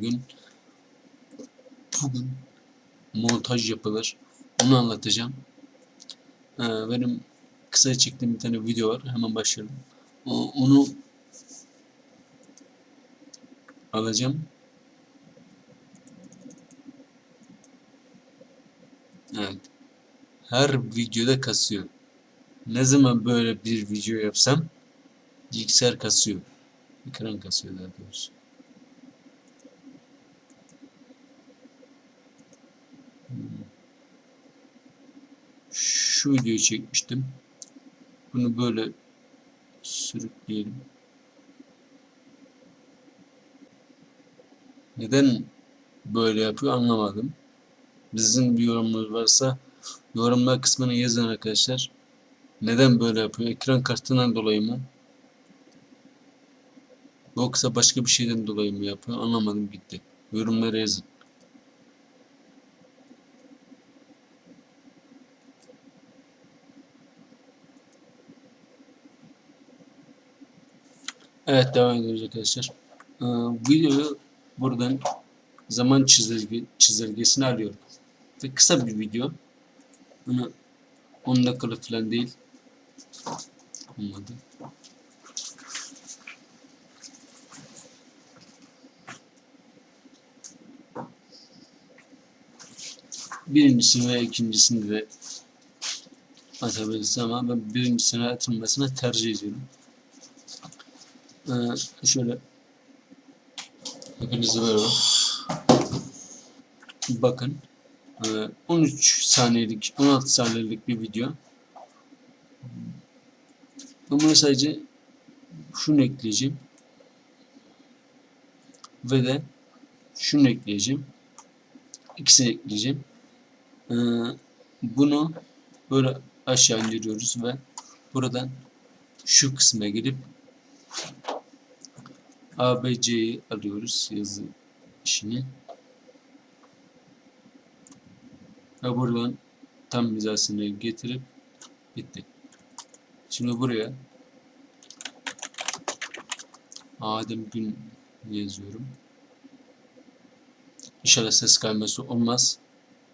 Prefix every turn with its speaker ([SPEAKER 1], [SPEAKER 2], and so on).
[SPEAKER 1] Gün. Bugün montaj yapılır. Onu anlatacağım. Ee, benim kısa çektiğim bir tane video var. Hemen başlayalım. O- Onu alacağım. Evet. Her videoda kasıyor. Ne zaman böyle bir video yapsam bilgisayar kasıyor. Ekran kasıyor daha doğrusu. Şu videoyu çekmiştim. Bunu böyle sürükleyelim. Neden böyle yapıyor anlamadım. Sizin bir yorumunuz varsa yorumlar kısmına yazın arkadaşlar. Neden böyle yapıyor? Ekran kartından dolayı mı? Yoksa başka bir şeyden dolayı mı yapıyor? Anlamadım gitti. Yorumlara yazın. Evet devam ediyoruz arkadaşlar. Ee, videoyu buradan zaman çizelge, çizelgesini alıyorum. Ve kısa bir video. Bunu 10 dakikalık falan değil. Olmadı. Birincisini ve ikincisini de atabiliriz ama ben birincisine atılmasını tercih ediyorum. Ee, şöyle hepinize merhaba. Bakın ee, 13 saniyelik 16 saniyelik bir video. Ben sadece şunu ekleyeceğim. Ve de şunu ekleyeceğim. İkisini ekleyeceğim. Ee, bunu böyle aşağı indiriyoruz ve buradan şu kısma gelip ABC'yi alıyoruz yazı işini. Ve buradan tam hizasını getirip bitti. Şimdi buraya Adem Gün yazıyorum. İnşallah ses kayması olmaz.